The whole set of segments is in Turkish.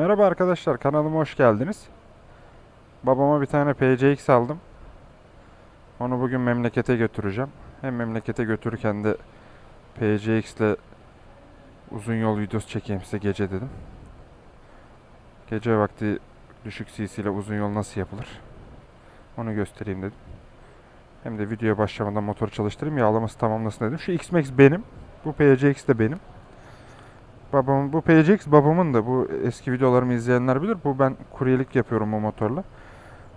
Merhaba arkadaşlar kanalıma hoş geldiniz. Babama bir tane PCX aldım. Onu bugün memlekete götüreceğim. Hem memlekete götürürken de PCX ile uzun yol videosu çekeyim size gece dedim. Gece vakti düşük CC ile uzun yol nasıl yapılır? Onu göstereyim dedim. Hem de videoya başlamadan motoru çalıştırayım yağlaması tamamlasın dedim. Şu X-Max benim. Bu PCX de benim. Babamın bu PCX babamın da bu eski videolarımı izleyenler bilir. Bu ben kuryelik yapıyorum bu motorla.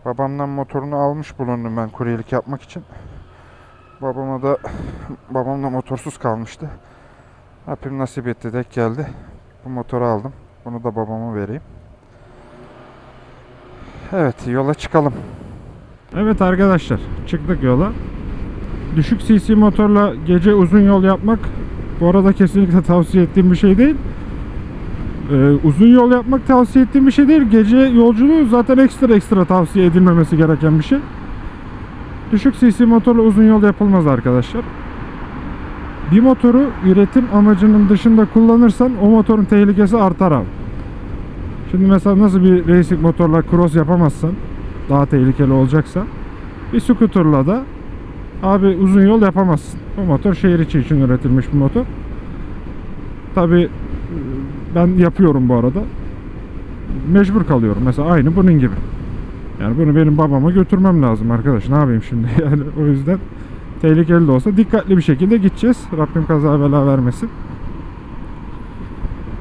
Babamdan motorunu almış bulundum ben kuryelik yapmak için. Babama da babam da motorsuz kalmıştı. Rabbim nasip etti denk geldi. Bu motoru aldım. Bunu da babama vereyim. Evet yola çıkalım. Evet arkadaşlar çıktık yola. Düşük cc motorla gece uzun yol yapmak bu arada kesinlikle tavsiye ettiğim bir şey değil. Ee, uzun yol yapmak tavsiye ettiğim bir şey değil. Gece yolculuğu zaten ekstra ekstra tavsiye edilmemesi gereken bir şey. Düşük cc motorla uzun yol yapılmaz arkadaşlar. Bir motoru üretim amacının dışında kullanırsan o motorun tehlikesi artar abi. Şimdi mesela nasıl bir racing motorla cross yapamazsan daha tehlikeli olacaksa bir scooterla da abi uzun yol yapamazsın. O motor şehir içi için üretilmiş bir motor. Tabi ben yapıyorum bu arada. Mecbur kalıyorum. Mesela aynı bunun gibi. Yani bunu benim babama götürmem lazım arkadaş. Ne yapayım şimdi? Yani o yüzden tehlikeli de olsa dikkatli bir şekilde gideceğiz. Rabbim kaza bela vermesin.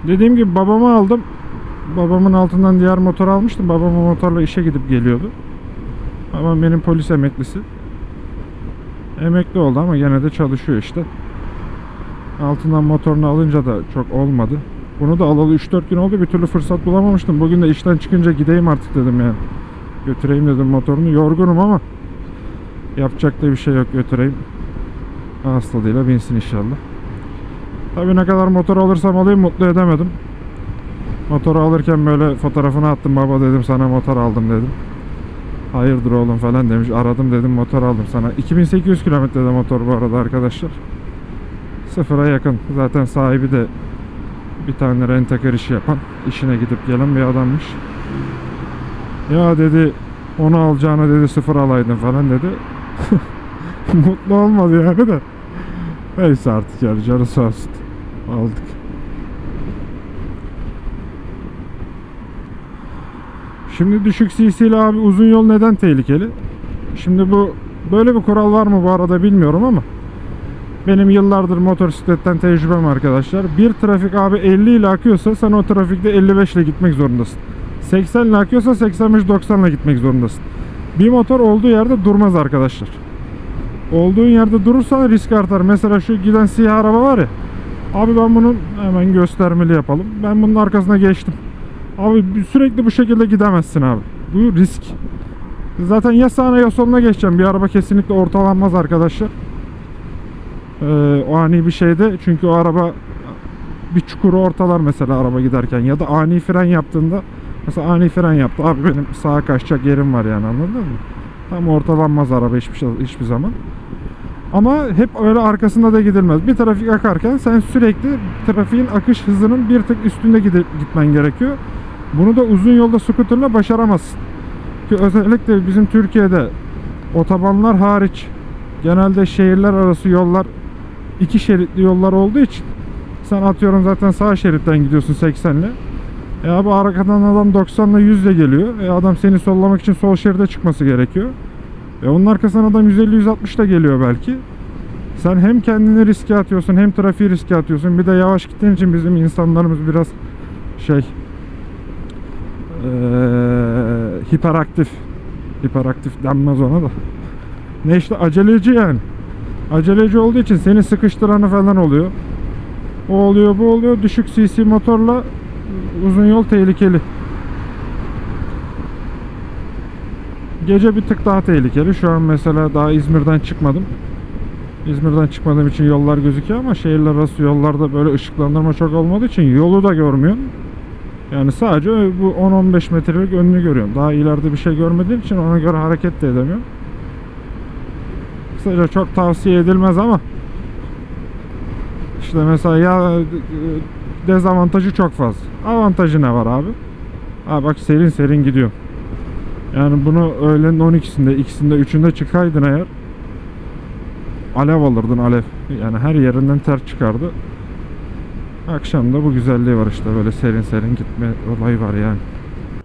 Dediğim gibi babamı aldım. Babamın altından diğer motor almıştım. Babam o motorla işe gidip geliyordu. Babam benim polis emeklisi. Emekli oldu ama gene de çalışıyor işte. Altından motorunu alınca da çok olmadı. Bunu da alalı 3-4 gün oldu. Bir türlü fırsat bulamamıştım. Bugün de işten çıkınca gideyim artık dedim yani. Götüreyim dedim motorunu. Yorgunum ama yapacak da bir şey yok götüreyim. Tadıyla binsin inşallah. Tabii ne kadar motor alırsam alayım mutlu edemedim. Motoru alırken böyle fotoğrafını attım baba dedim sana motor aldım dedim. Hayırdır oğlum falan demiş. Aradım dedim motor aldım sana. 2800 kilometrede motor bu arada arkadaşlar. Sıfıra yakın. Zaten sahibi de bir tane rentekar işi yapan, işine gidip gelen bir adammış. Ya dedi onu alacağına dedi sıfır alaydın falan dedi. Mutlu olmadı yani de. Neyse artık yani canı sağ olsun. Aldık. Şimdi düşük CC ile abi uzun yol neden tehlikeli? Şimdi bu böyle bir kural var mı bu arada bilmiyorum ama benim yıllardır motosikletten tecrübem arkadaşlar. Bir trafik abi 50 ile akıyorsa sen o trafikte 55 ile gitmek zorundasın. 80 ile akıyorsa 85-90 ile gitmek zorundasın. Bir motor olduğu yerde durmaz arkadaşlar. Olduğun yerde durursan risk artar. Mesela şu giden siyah araba var ya. Abi ben bunun hemen göstermeli yapalım. Ben bunun arkasına geçtim. Abi sürekli bu şekilde gidemezsin abi. Bu risk. Zaten ya sağına ya soluna geçeceğim. Bir araba kesinlikle ortalanmaz arkadaşlar. Ee, o ani bir şeyde çünkü o araba bir çukuru ortalar mesela araba giderken ya da ani fren yaptığında mesela ani fren yaptı. Abi benim sağa kaçacak yerim var yani anladın mı? Tam ortalanmaz araba hiçbir, şey- hiçbir zaman. Ama hep öyle arkasında da gidilmez. Bir trafik akarken sen sürekli trafiğin akış hızının bir tık üstünde gide- gitmen gerekiyor. Bunu da uzun yolda scooterla başaramazsın. Ki özellikle bizim Türkiye'de otobanlar hariç genelde şehirler arası yollar iki şeritli yollar olduğu için sen atıyorum zaten sağ şeritten gidiyorsun 80 ile. E abi arkadan adam 90 ile 100 ile geliyor. E adam seni sollamak için sol şeride çıkması gerekiyor. E onun arkasından adam 150-160 da geliyor belki. Sen hem kendini riske atıyorsun hem trafiği riske atıyorsun. Bir de yavaş gittiğin için bizim insanlarımız biraz şey eee, hiperaktif. Hiperaktif denmez ona da. Ne işte aceleci yani. Aceleci olduğu için seni sıkıştıranı falan oluyor. O oluyor bu oluyor. Düşük cc motorla uzun yol tehlikeli. Gece bir tık daha tehlikeli. Şu an mesela daha İzmir'den çıkmadım. İzmir'den çıkmadığım için yollar gözüküyor ama şehirler arası yollarda böyle ışıklandırma çok olmadığı için yolu da görmüyorsun. Yani sadece bu 10-15 metrelik önünü görüyorsun. Daha ileride bir şey görmediğin için ona göre hareket de edemiyorsun. Kısaca çok tavsiye edilmez ama işte mesela ya dezavantajı çok fazla. Avantajı ne var abi? Ha bak serin serin gidiyor. Yani bunu öğlenin 12'sinde, ikisinde, üçünde çıkaydın eğer alev alırdın alev. Yani her yerinden ter çıkardı. Akşam da bu güzelliği var işte böyle serin serin gitme olayı var yani.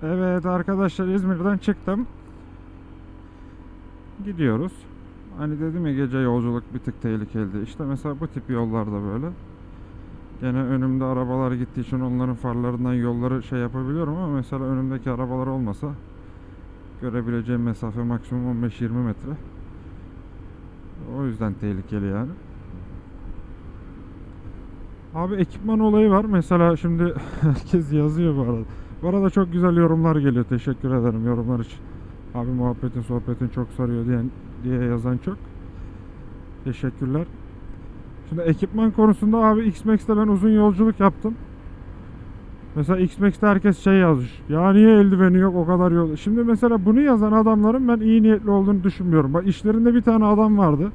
Evet arkadaşlar İzmir'den çıktım. Gidiyoruz. Hani dedim ya gece yolculuk bir tık tehlikeliydi. İşte mesela bu tip yollarda böyle. Gene önümde arabalar gittiği için onların farlarından yolları şey yapabiliyorum ama mesela önümdeki arabalar olmasa görebileceğim mesafe maksimum 15-20 metre. O yüzden tehlikeli yani. Abi ekipman olayı var. Mesela şimdi herkes yazıyor bu arada. Bu arada çok güzel yorumlar geliyor. Teşekkür ederim yorumlar için. Abi muhabbetin sohbetin çok sarıyor diyen diye yazan çok. Teşekkürler. Şimdi ekipman konusunda abi X-Max'te ben uzun yolculuk yaptım. Mesela X-Max'te herkes şey yazmış. Ya niye eldiveni yok o kadar yol. Şimdi mesela bunu yazan adamların ben iyi niyetli olduğunu düşünmüyorum. Bak işlerinde bir tane adam vardı.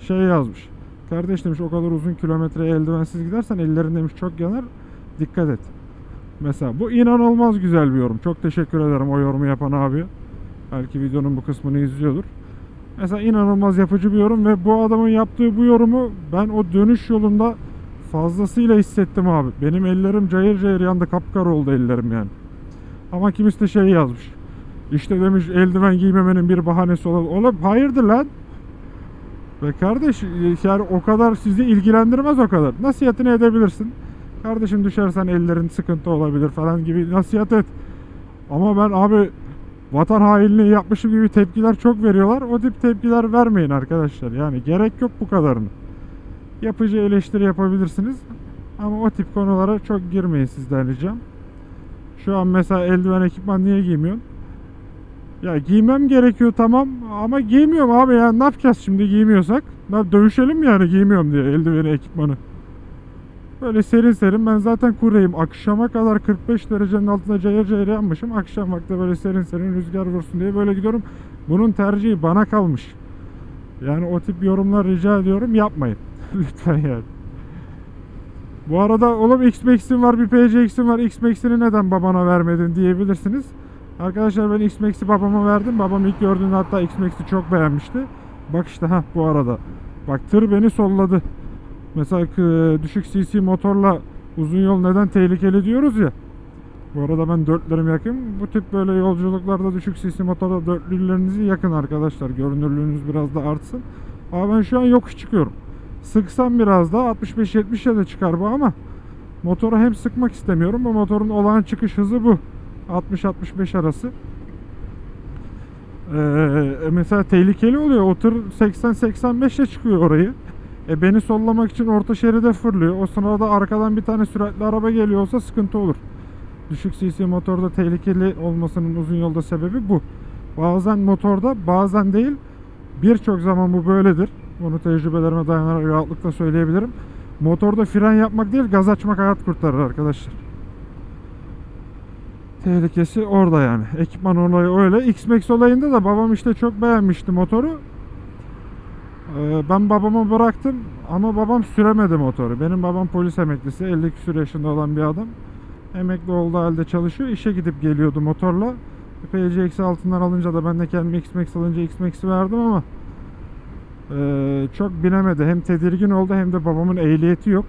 Şey yazmış. Kardeş demiş o kadar uzun kilometre eldivensiz gidersen ellerin demiş çok yanar. Dikkat et. Mesela bu inanılmaz güzel bir yorum. Çok teşekkür ederim o yorumu yapan abi. Belki videonun bu kısmını izliyordur. Mesela inanılmaz yapıcı bir yorum ve bu adamın yaptığı bu yorumu ben o dönüş yolunda fazlasıyla hissettim abi. Benim ellerim cayır cayır yandı kapkara oldu ellerim yani. Ama kimisi de şey yazmış. İşte demiş eldiven giymemenin bir bahanesi olabilir. Oğlum hayırdır lan? Ve kardeş yani o kadar sizi ilgilendirmez o kadar. Nasihatini edebilirsin. Kardeşim düşersen ellerin sıkıntı olabilir falan gibi nasihat et. Ama ben abi vatan hainliği yapmışım gibi tepkiler çok veriyorlar. O tip tepkiler vermeyin arkadaşlar. Yani gerek yok bu kadarını. Yapıcı eleştiri yapabilirsiniz. Ama o tip konulara çok girmeyin sizden ricam. Şu an mesela eldiven ekipman niye giymiyorsun? Ya giymem gerekiyor tamam ama giymiyorum abi ya ne yapacağız şimdi giymiyorsak? Ne dövüşelim mi yani giymiyorum diye eldiveni ekipmanı. Böyle serin serin ben zaten kuryeyim. Akşama kadar 45 derecenin altında cayır cayır yanmışım. Akşam vakti böyle serin serin rüzgar vursun diye böyle gidiyorum. Bunun tercihi bana kalmış. Yani o tip yorumlar rica ediyorum yapmayın. Lütfen yani. Bu arada oğlum X-Max'in var bir PCX'in var. X-Max'ini neden babana vermedin diyebilirsiniz. Arkadaşlar ben X-Max'i babama verdim. Babam ilk gördüğünde hatta X-Max'i çok beğenmişti. Bak işte ha bu arada. Bak tır beni solladı. Mesela düşük cc motorla uzun yol neden tehlikeli diyoruz ya. Bu arada ben dörtlerim yakın. Bu tip böyle yolculuklarda düşük cc motorla dörtlülerinizi yakın arkadaşlar. Görünürlüğünüz biraz da artsın. Ama ben şu an yokuş çıkıyorum. Sıksam biraz daha 65-70'e de çıkar bu ama motoru hem sıkmak istemiyorum. Bu motorun olağan çıkış hızı bu. 60-65 arası. Ee, mesela tehlikeli oluyor. O tır 80-85'e çıkıyor orayı. E beni sollamak için orta şeride fırlıyor. O sırada arkadan bir tane süratli araba geliyor olsa sıkıntı olur. Düşük cc motorda tehlikeli olmasının uzun yolda sebebi bu. Bazen motorda bazen değil birçok zaman bu böyledir. Bunu tecrübelerime dayanarak rahatlıkla söyleyebilirim. Motorda fren yapmak değil gaz açmak hayat kurtarır arkadaşlar. Tehlikesi orada yani. Ekipman olayı öyle. X-Max olayında da babam işte çok beğenmişti motoru. Ee, ben babama bıraktım ama babam süremedi motoru. Benim babam polis emeklisi. 50 küsur yaşında olan bir adam. Emekli olduğu halde çalışıyor. İşe gidip geliyordu motorla. PCX altından alınca da ben de kendime X-Max alınca X-Max'i verdim ama ee, çok binemedi. Hem tedirgin oldu hem de babamın ehliyeti yok.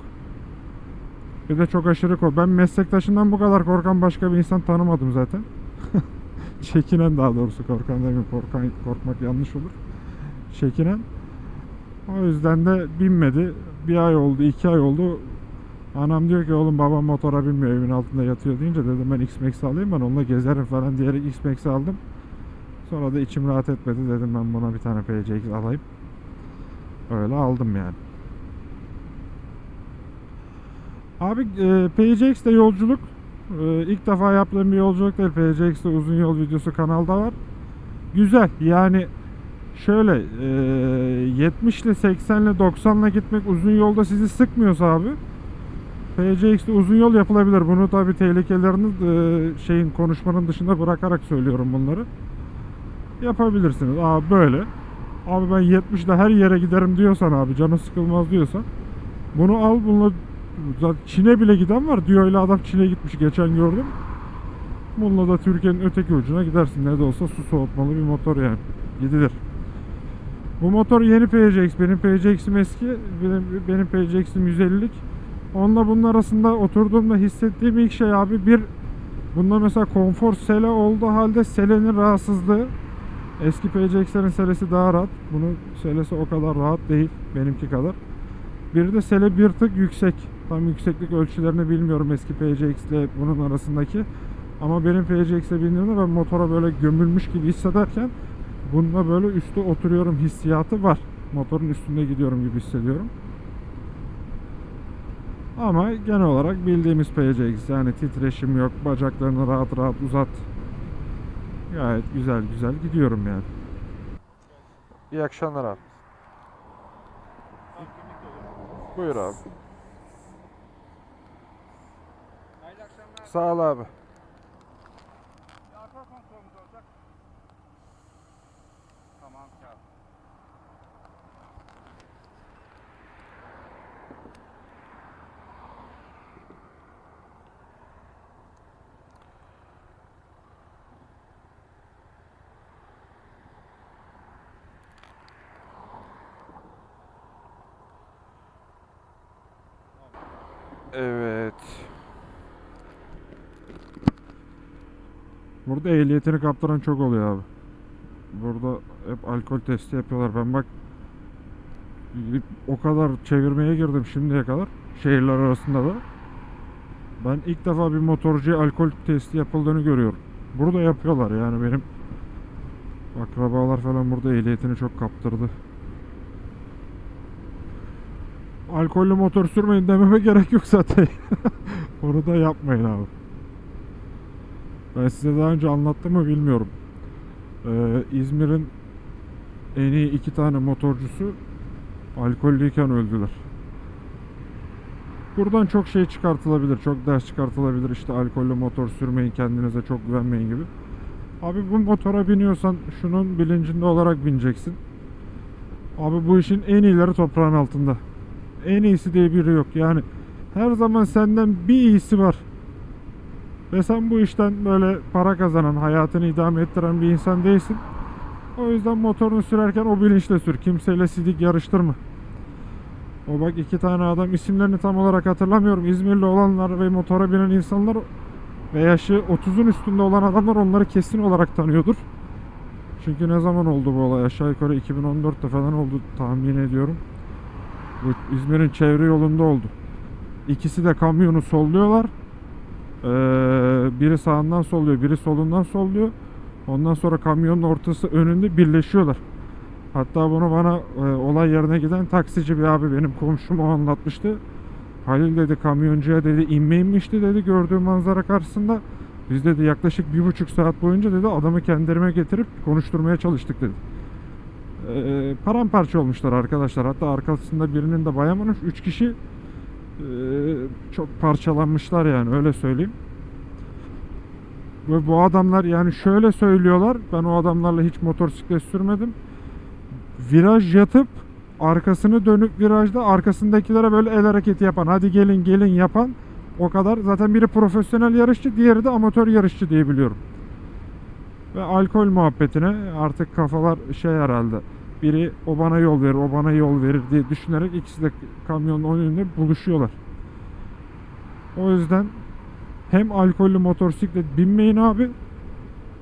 Bir de çok aşırı kork. Ben meslektaşından bu kadar korkan başka bir insan tanımadım zaten. Çekinen daha doğrusu korkan demeyeyim. Korkan, korkmak yanlış olur. Çekinen. O yüzden de binmedi. Bir ay oldu, iki ay oldu. Anam diyor ki oğlum babam motora binmiyor evin altında yatıyor deyince dedim ben X-Max alayım ben onunla gezerim falan diyerek X-Max aldım. Sonra da içim rahat etmedi dedim ben buna bir tane PCX alayım. Öyle aldım yani. Abi e, PCX'de yolculuk e, ilk defa yaptığım bir yolculuk değil. PCX'de uzun yol videosu kanalda var. Güzel yani şöyle e, 70 ile 80 ile 90 ile gitmek uzun yolda sizi sıkmıyorsa abi PCX'de uzun yol yapılabilir. Bunu tabi tehlikelerini e, şeyin konuşmanın dışında bırakarak söylüyorum bunları. Yapabilirsiniz. Abi böyle. Abi ben 70 ile her yere giderim diyorsan abi canı sıkılmaz diyorsan bunu al bununla Çin'e bile giden var diyor öyle adam Çin'e gitmiş geçen gördüm. Bununla da Türkiye'nin öteki ucuna gidersin. Ne de olsa su soğutmalı bir motor yani. Gidilir. Bu motor yeni PCX. Benim PCX'im eski. Benim, benim PCX'im 150'lik. Onunla bunun arasında oturduğumda hissettiğim ilk şey abi bir bunda mesela konfor sele olduğu halde selenin rahatsızlığı eski PCX'lerin selesi daha rahat. Bunun selesi o kadar rahat değil benimki kadar. Bir de sele bir tık yüksek. Tam yükseklik ölçülerini bilmiyorum eski PCX ile bunun arasındaki. Ama benim PCX'e bindiğimde ben motora böyle gömülmüş gibi hissederken bunda böyle üstü oturuyorum hissiyatı var. Motorun üstünde gidiyorum gibi hissediyorum. Ama genel olarak bildiğimiz PCX yani titreşim yok, bacaklarını rahat rahat uzat. Gayet güzel güzel gidiyorum yani. İyi akşamlar abi. Buyur abi. Hayırlı akşamlar. Sağ ol abi. Arka kontrolümüz olacak. Tamam kağıt. Evet. Burada ehliyetini kaptıran çok oluyor abi. Burada hep alkol testi yapıyorlar. Ben bak o kadar çevirmeye girdim şimdiye kadar. Şehirler arasında da. Ben ilk defa bir motorcuya alkol testi yapıldığını görüyorum. Burada yapıyorlar yani benim akrabalar falan burada ehliyetini çok kaptırdı. Alkollü motor sürmeyin dememe gerek yok zaten. Onu da yapmayın abi. Ben size daha önce anlattım mı bilmiyorum. Ee, İzmir'in en iyi iki tane motorcusu alkollüyken öldüler. Buradan çok şey çıkartılabilir, çok ders çıkartılabilir. İşte alkollü motor sürmeyin, kendinize çok güvenmeyin gibi. Abi bu motora biniyorsan şunun bilincinde olarak bineceksin. Abi bu işin en iyileri toprağın altında. En iyisi diye biri yok. Yani her zaman senden bir iyisi var. Ve sen bu işten böyle para kazanan, hayatını idame ettiren bir insan değilsin. O yüzden motorunu sürerken o bilinçle sür. Kimseyle sidik yarıştırma. O bak iki tane adam isimlerini tam olarak hatırlamıyorum. İzmirli olanlar ve motora binen insanlar ve yaşı 30'un üstünde olan adamlar onları kesin olarak tanıyordur. Çünkü ne zaman oldu bu olay? Aşağı yukarı 2014'te falan oldu tahmin ediyorum. Bu İzmir'in çevre yolunda oldu. İkisi de kamyonu solluyorlar. Ee, biri sağından solluyor, biri solundan solluyor. Ondan sonra kamyonun ortası önünde birleşiyorlar. Hatta bunu bana e, olay yerine giden taksici bir abi benim komşum o anlatmıştı. Halil dedi kamyoncuya dedi inme inmişti dedi gördüğü manzara karşısında. Biz dedi yaklaşık bir buçuk saat boyunca dedi adamı kendirime getirip konuşturmaya çalıştık dedi. Ee, paramparça olmuşlar arkadaşlar. Hatta arkasında birinin de bayamamış. Üç kişi çok parçalanmışlar yani öyle söyleyeyim. Ve bu adamlar yani şöyle söylüyorlar. Ben o adamlarla hiç motosiklet sürmedim. Viraj yatıp arkasını dönüp virajda arkasındakilere böyle el hareketi yapan hadi gelin gelin yapan o kadar. Zaten biri profesyonel yarışçı diğeri de amatör yarışçı diye biliyorum. Ve alkol muhabbetine artık kafalar şey herhalde. Biri o bana yol verir, o bana yol verir diye düşünerek ikisi de kamyonun önünde buluşuyorlar. O yüzden hem alkollü motosiklet binmeyin abi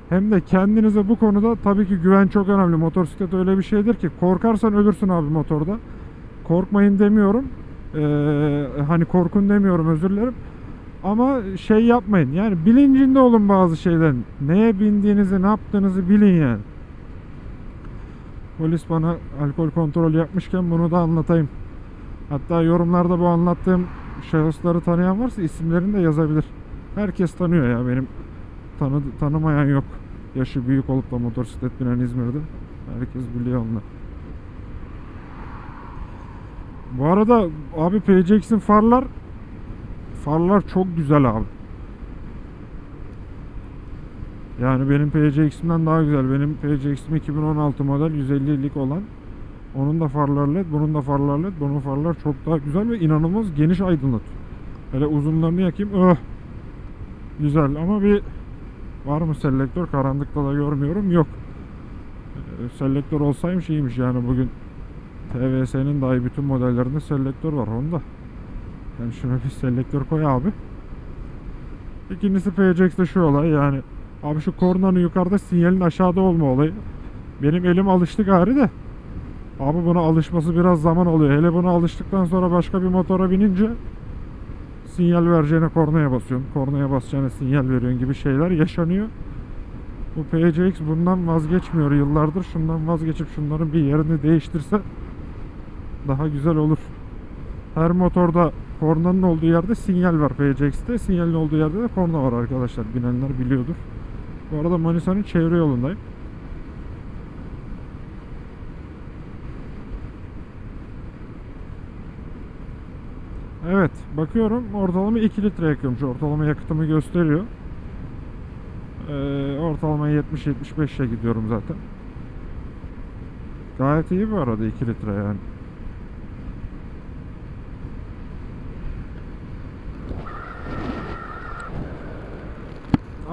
hem de kendinize bu konuda tabii ki güven çok önemli. Motosiklet öyle bir şeydir ki korkarsan ölürsün abi motorda. Korkmayın demiyorum. Ee, hani korkun demiyorum özür dilerim. Ama şey yapmayın. Yani bilincinde olun bazı şeylerin. Neye bindiğinizi, ne yaptığınızı bilin yani. Polis bana alkol kontrolü yapmışken bunu da anlatayım. Hatta yorumlarda bu anlattığım şahısları tanıyan varsa isimlerini de yazabilir. Herkes tanıyor ya benim tanı tanımayan yok. Yaşı büyük olup da motosiklet binen İzmir'de. Herkes biliyor onları. Bu arada abi PCX'in farlar farlar çok güzel abi. Yani benim PCX'imden daha güzel. Benim PCX'im 2016 model 150'lik olan. Onun da farları led, bunun da farları led. Bunun farlar çok daha güzel ve inanılmaz geniş aydınlatıyor. Hele uzunlarını yakayım. Öh. Güzel ama bir Var mı selektör? Karanlıkta da görmüyorum. Yok. Ee, Selektör olsaymış iyiymiş yani bugün TVS'nin dahi bütün modellerinde selektör var Honda. Yani şuna bir selektör koy abi. İkincisi PCX'de şu olay yani abi şu kornanın yukarıda sinyalin aşağıda olma olayı. Benim elim alıştı gari de. Abi buna alışması biraz zaman alıyor. Hele buna alıştıktan sonra başka bir motora binince sinyal vereceğine kornaya basıyorsun. Kornaya basacağına sinyal veriyorsun gibi şeyler yaşanıyor. Bu PCX bundan vazgeçmiyor yıllardır. Şundan vazgeçip şunların bir yerini değiştirse daha güzel olur. Her motorda kornanın olduğu yerde sinyal var PCX'te. Sinyalin olduğu yerde de korna var arkadaşlar. Bilenler biliyordur. Bu arada Manisa'nın çevre yolundayım. Evet bakıyorum ortalama 2 litre yakıyormuş. Ortalama yakıtımı gösteriyor. Ee, ortalama 70-75'e gidiyorum zaten. Gayet iyi bu arada 2 litre yani.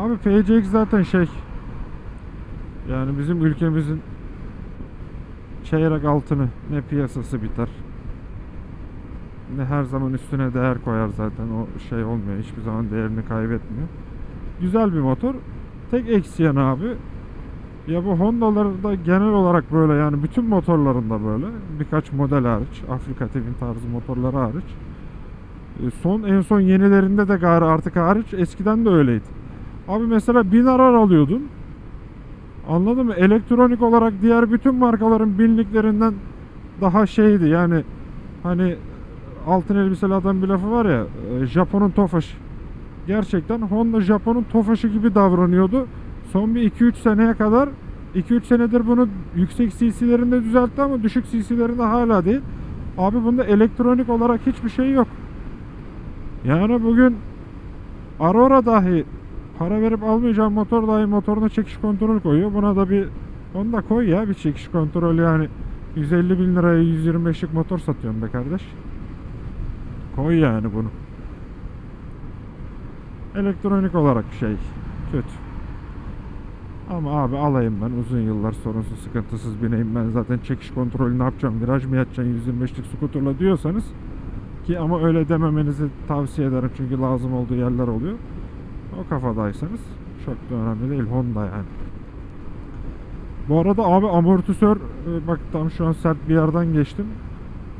Abi PCX zaten şey yani bizim ülkemizin çeyrek altını ne piyasası biter ne her zaman üstüne değer koyar zaten o şey olmuyor hiçbir zaman değerini kaybetmiyor. Güzel bir motor. Tek eksi abi ya bu Honda'larda genel olarak böyle yani bütün motorlarında böyle birkaç model hariç Afrika Twin tarzı motorları hariç E, son en son yenilerinde de gari artık hariç eskiden de öyleydi. Abi mesela bin arar alıyordun. Anladın mı? Elektronik olarak diğer bütün markaların binliklerinden daha şeydi yani hani altın elbiseli adam bir lafı var ya e, Japon'un Tofaş. Gerçekten Honda Japon'un Tofaş'ı gibi davranıyordu. Son bir 2-3 seneye kadar 2-3 senedir bunu yüksek CC'lerinde düzeltti ama düşük CC'lerinde hala değil. Abi bunda elektronik olarak hiçbir şey yok. Yani bugün Aurora dahi para verip almayacağım motor dahi motoruna çekiş kontrol koyuyor. Buna da bir onu da koy ya bir çekiş kontrolü yani 150 bin liraya 125'lik motor satıyorum be kardeş. Koy yani bunu. Elektronik olarak şey kötü. Ama abi alayım ben uzun yıllar sorunsuz sıkıntısız bineyim ben zaten çekiş kontrolü ne yapacağım viraj mı yatacaksın 125'lik skuterla diyorsanız ki ama öyle dememenizi tavsiye ederim çünkü lazım olduğu yerler oluyor. O kafadaysanız çok da önemli değil Honda yani. Bu arada abi amortisör e, bak tam şu an sert bir yerden geçtim.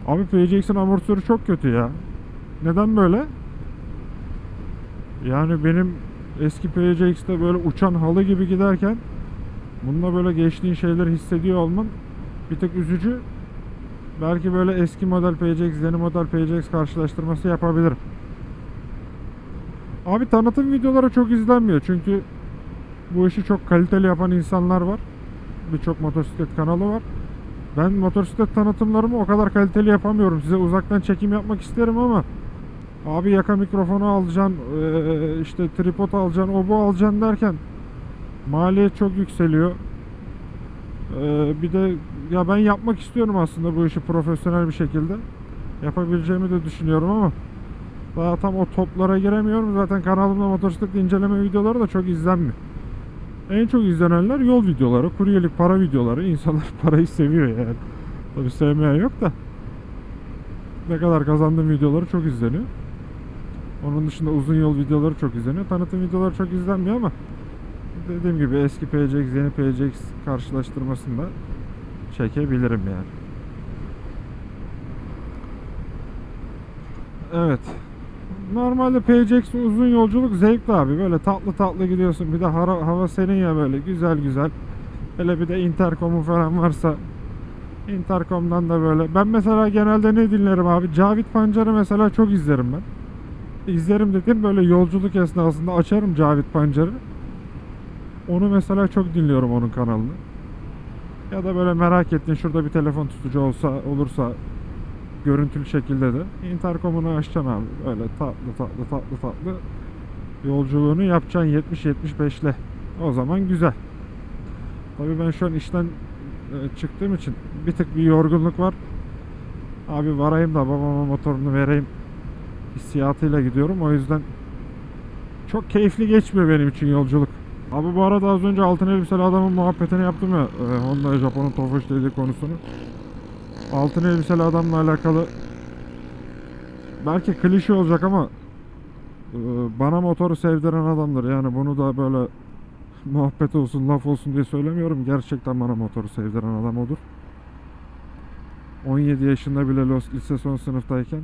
Abi PCX'in amortisörü çok kötü ya. Neden böyle? Yani benim eski PCX'te böyle uçan halı gibi giderken bununla böyle geçtiğin şeyleri hissediyor olman bir tık üzücü. Belki böyle eski model PCX, yeni model PCX karşılaştırması yapabilirim. Abi tanıtım videoları çok izlenmiyor çünkü bu işi çok kaliteli yapan insanlar var. Birçok motosiklet kanalı var. Ben motosiklet tanıtımlarımı o kadar kaliteli yapamıyorum. Size uzaktan çekim yapmak isterim ama abi yaka mikrofonu alacaksın, işte tripod alacaksın, o bu alacaksın derken maliyet çok yükseliyor. Bir de ya ben yapmak istiyorum aslında bu işi profesyonel bir şekilde. Yapabileceğimi de düşünüyorum ama daha tam o toplara giremiyorum. Zaten kanalımda motosiklet inceleme videoları da çok izlenmiyor. En çok izlenenler yol videoları, kuryelik para videoları. İnsanlar parayı seviyor yani. Tabi sevmeyen yok da. Ne kadar kazandığım videoları çok izleniyor. Onun dışında uzun yol videoları çok izleniyor. Tanıtım videoları çok izlenmiyor ama dediğim gibi eski PCX, yeni PCX karşılaştırmasında çekebilirim yani. Evet. Normalde PCX uzun yolculuk zevkli abi. Böyle tatlı tatlı gidiyorsun. Bir de hava, hava serin ya böyle güzel güzel. Hele bir de interkomu falan varsa interkomdan da böyle. Ben mesela genelde ne dinlerim abi? Cavit Pancar'ı mesela çok izlerim ben. İzlerim dedim böyle yolculuk esnasında açarım Cavit Pancar'ı. Onu mesela çok dinliyorum onun kanalını. Ya da böyle merak ettin şurada bir telefon tutucu olsa olursa görüntülü şekilde de interkomunu açacaksın abi. Öyle tatlı tatlı tatlı tatlı yolculuğunu yapacaksın 70-75'le. O zaman güzel. Tabii ben şu an işten e, çıktığım için bir tık bir yorgunluk var. Abi varayım da babama motorunu vereyim hissiyatıyla gidiyorum. O yüzden çok keyifli geçmiyor benim için yolculuk. Abi bu arada az önce altın elbiseli adamın muhabbetini yaptım ya. E, Honda Japon'un Tofaş dediği konusunu. Altın elbiseli adamla alakalı belki klişe olacak ama e, bana motoru sevdiren adamdır. Yani bunu da böyle muhabbet olsun, laf olsun diye söylemiyorum. Gerçekten bana motoru sevdiren adam odur. 17 yaşında bile lise son sınıftayken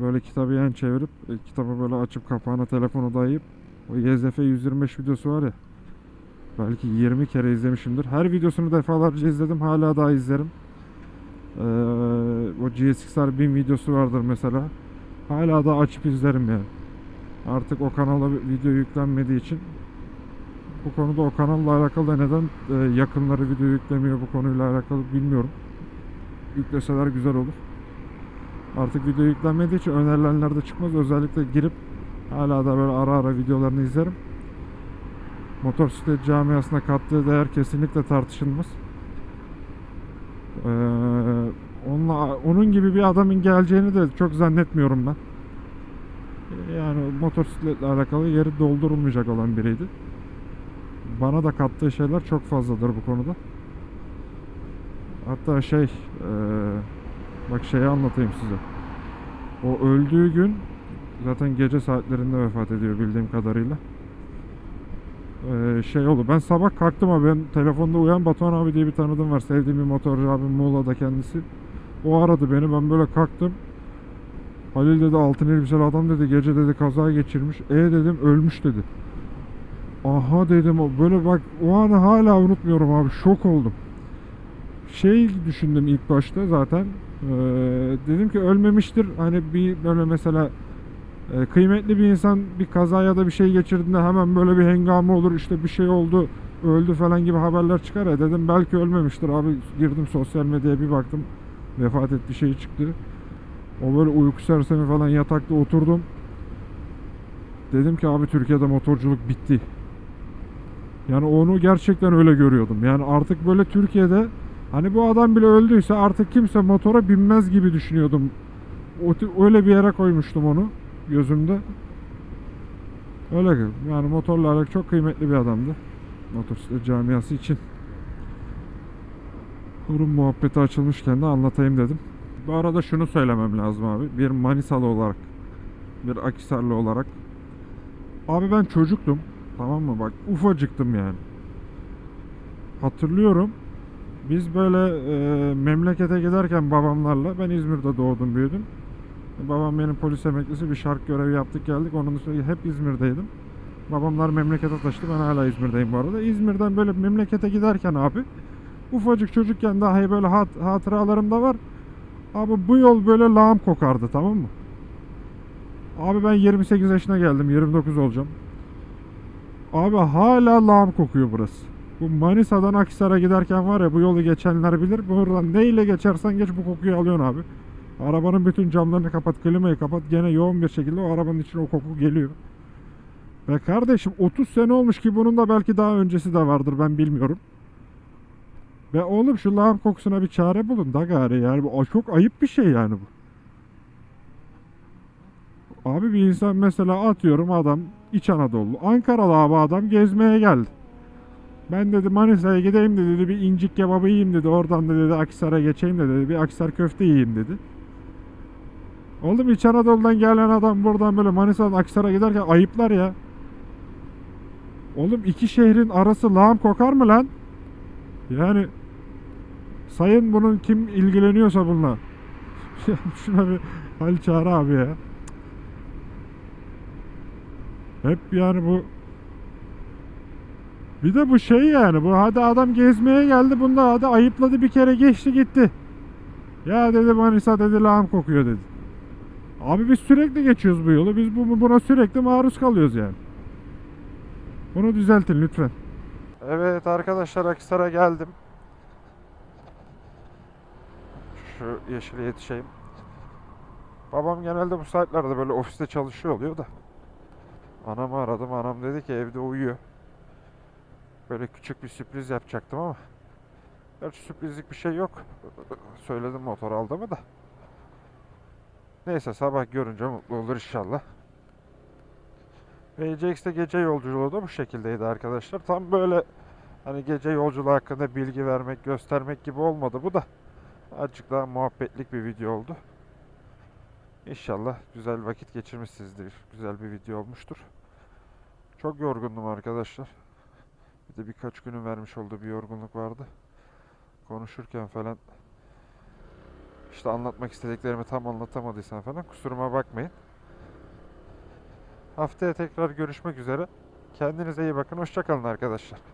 böyle kitabı yan çevirip e, kitabı böyle açıp kapağına telefonu dayayıp o YZF 125 videosu var ya belki 20 kere izlemişimdir. Her videosunu defalarca izledim. Hala daha izlerim. Ee, o GSXR 1000 videosu vardır mesela. Hala da açıp izlerim yani. Artık o kanala video yüklenmediği için bu konuda o kanalla alakalı da neden e, yakınları video yüklemiyor bu konuyla alakalı bilmiyorum. Yükleseler güzel olur. Artık video yüklenmediği için önerilenler de çıkmaz. Özellikle girip hala da böyle ara ara videolarını izlerim. Motosiklet camiasına kattığı değer kesinlikle tartışılmaz. Ee, onunla, onun gibi bir adamın geleceğini de çok zannetmiyorum ben. Yani motosikletle alakalı yeri doldurulmayacak olan biriydi. Bana da kattığı şeyler çok fazladır bu konuda. Hatta şey, eee, bak şeyi anlatayım size. O öldüğü gün zaten gece saatlerinde vefat ediyor bildiğim kadarıyla. Eee, şey oldu. Ben sabah kalktım abi. Ben telefonda uyan Batuhan abi diye bir tanıdığım var. Sevdiğim bir motorcu abi Muğla'da kendisi. O aradı beni. Ben böyle kalktım. Halil dedi altın elbiseli adam dedi. Gece dedi kaza geçirmiş. E dedim ölmüş dedi. Aha dedim. o Böyle bak o anı hala unutmuyorum abi. Şok oldum. Şey düşündüm ilk başta zaten. Eee, dedim ki ölmemiştir. Hani bir böyle mesela e, kıymetli bir insan bir kaza ya da bir şey geçirdiğinde hemen böyle bir hengame olur işte bir şey oldu öldü falan gibi haberler çıkar ya. Dedim belki ölmemiştir abi. Girdim sosyal medyaya bir baktım. Vefat etti şey çıktı. O böyle uyku sersemi falan yatakta oturdum. Dedim ki abi Türkiye'de motorculuk bitti. Yani onu gerçekten öyle görüyordum. Yani artık böyle Türkiye'de hani bu adam bile öldüyse artık kimse motora binmez gibi düşünüyordum. Öyle bir yere koymuştum onu gözümde. Öyle ki yani motorla alakalı çok kıymetli bir adamdı. Motosiklet camiası için. Durum muhabbeti açılmışken de anlatayım dedim. Bu arada şunu söylemem lazım abi. Bir Manisalı olarak, bir Akisarlı olarak. Abi ben çocuktum. Tamam mı? Bak ufacıktım yani. Hatırlıyorum. Biz böyle e, memlekete giderken babamlarla ben İzmir'de doğdum büyüdüm. Babam benim polis emeklisi bir şark görevi yaptık geldik. Onun dışında hep İzmir'deydim. Babamlar memlekete taşıdı. Ben hala İzmir'deyim bu arada. İzmir'den böyle memlekete giderken abi ufacık çocukken dahi böyle hat, hatıralarım da var. Abi bu yol böyle lağım kokardı tamam mı? Abi ben 28 yaşına geldim. 29 olacağım. Abi hala lağım kokuyor burası. Bu Manisa'dan Akhisar'a giderken var ya bu yolu geçenler bilir. Buradan neyle geçersen geç bu kokuyu alıyorsun abi. Arabanın bütün camlarını kapat, klimayı kapat. Gene yoğun bir şekilde o arabanın içine o koku geliyor. Ve kardeşim 30 sene olmuş ki bunun da belki daha öncesi de vardır ben bilmiyorum. Ve oğlum şu lağım kokusuna bir çare bulun da gari yani bu çok ayıp bir şey yani bu. Abi bir insan mesela atıyorum adam İç Anadolu. Ankaralı abi adam gezmeye geldi. Ben dedi Manisa'ya gideyim de dedi bir incik kebabı yiyeyim dedi. Oradan da dedi Akhisar'a geçeyim de dedi bir Akhisar köfte yiyeyim dedi. Oğlum İç Anadolu'dan gelen adam buradan böyle Manisa'dan Akhisar'a giderken ayıplar ya. Oğlum iki şehrin arası lağım kokar mı lan? Yani sayın bunun kim ilgileniyorsa bununla. Şuna bir hal çağır abi ya. Hep yani bu bir de bu şey yani bu hadi adam gezmeye geldi bunda hadi ayıpladı bir kere geçti gitti. Ya dedi Manisa dedi lağım kokuyor dedi. Abi biz sürekli geçiyoruz bu yolu. Biz bu, buna sürekli maruz kalıyoruz yani. Bunu düzeltin lütfen. Evet arkadaşlar Akisar'a geldim. Şu yeşile yetişeyim. Babam genelde bu saatlerde böyle ofiste çalışıyor oluyor da. Anamı aradım. Anam dedi ki evde uyuyor. Böyle küçük bir sürpriz yapacaktım ama. Gerçi sürprizlik bir şey yok. Söyledim motor aldığımı da. Neyse sabah görünce mutlu olur inşallah. VCX'te gece yolculuğu da bu şekildeydi arkadaşlar. Tam böyle hani gece yolculuğu hakkında bilgi vermek, göstermek gibi olmadı bu da. Azıcık daha muhabbetlik bir video oldu. İnşallah güzel vakit geçirmişsinizdir. Güzel bir video olmuştur. Çok yorgundum arkadaşlar. Bir de birkaç günün vermiş olduğu bir yorgunluk vardı. Konuşurken falan işte anlatmak istediklerimi tam anlatamadıysam falan kusuruma bakmayın. Haftaya tekrar görüşmek üzere. Kendinize iyi bakın. Hoşçakalın arkadaşlar.